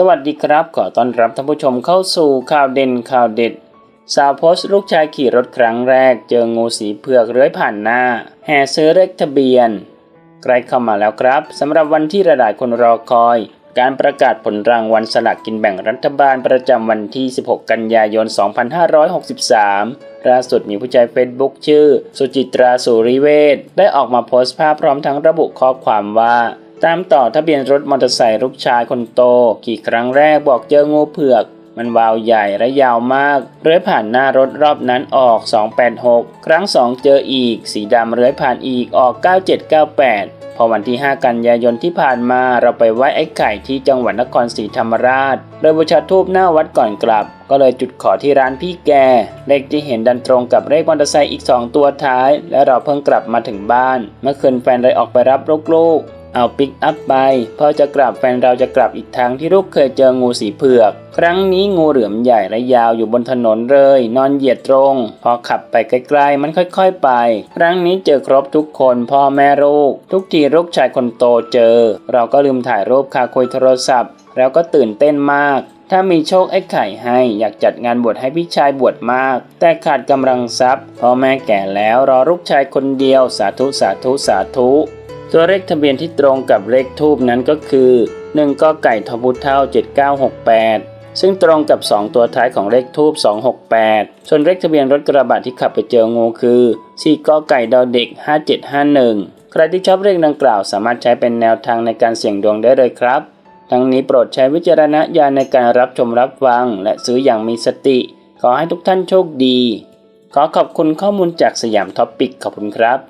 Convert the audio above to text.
สวัสดีครับ ขอต้อนรับท่านผู้ชมเข้าสู่ข่าวเด่นข่าวเด็ด สาวโพสต์ลูกชายขี่รถครั้งแรก เจองูสีเผือกเลื้อยผ่านหน้า แห่ซื้อเลขทะเบียน ใกล้เข้ามาแล้วครับสำหรับวันที่หลายคนรอคอย การประกาศผลรางวัลสลากกินแบ่งรัฐบาลประจำวันที่ 16 กันยายน 2563ล่าสุดมีผู้ใช้เฟซบุ๊กชื่อ สุจิตราสุริเวศได้ออกมาโพสต์ภาพพร้อมทั้งระบุข้อความว่า ตามต่อทะเบียนรถมอเตอร์ไซค์ลูกชายคนโตขี่ครั้งแรกบอกเจองูเผือก มันวาวใหญ่และยาวมากเลื้อยผ่านหน้ารถรอบนั้นออก 286 ครั้ง 2 เจออีก สีดำเลื้อยผ่านอีกออก 9798พอวันที่ 5 กันยายนที่ผ่านมาเราไปไหว้ไอ้ไข่ที่จังหวัดนครศรีธรรมราช โดยบูชาทูบหน้าวัดก่อนกลับ ก็เลยจุดขอที่ร้านพี่แก เลขที่เห็นดันตรงกับเลขมอเตอร์ไซค์อีก 2 ตัวท้าย และเราเพิ่งกลับมาถึงบ้าน เมื่อคืนแฟนเลยออกไปรับลูกๆ เอาปิกอัพไป พอจะกลับแฟนเราจะกลับอีกทางที่ลูกเคยเจองูสีเผือก ครั้งนี้งูเหลือมใหญ่และยาวอยู่บนถนนเลย นอนเหยียดตรง พอขับไปไกลๆ มันค่อยๆไป ครั้งนี้เจอครบทุกคนพ่อแม่ลูก ทุกทีลูกชายคนโตเจอ เราก็ลืมถ่ายรูปคาคุยโทรศัพท์ แล้วก็ตื่นเต้นมากถ้ามีโชคไอ้ไข่ให้อยากจัดงานบวชให้พี่ชายบวชมาก แต่ขาดกำลังทรัพย์พ่อแม่แก่แล้วรอลูกชายคนเดียวสาธุสาธุสาธุ ตัวเลขทะเบียนที่ตรงกับเลขทูบนั้นก็คือ1กไก่ทพุเท่า 7968 ซึ่งตรงกับ 2 ตัวท้ายของเลขทูบ268 ส่วนเลขทะเบียนรถกระบะที่ขับไปเจองูคือ4กไก่ดอเด็ก 5751 ใครที่ชอบเลขดังกล่าวสามารถใช้เป็นแนวทางในการเสี่ยงดวงได้เลยครับ ทั้งนี้โปรดใช้วิจารณญาณในการรับชมรับฟัง และซื้ออย่างมีสติ ขอให้ทุกท่านโชคดี ขอขอบคุณข้อมูลจากสยามท็อปปิกขอบคุณครับ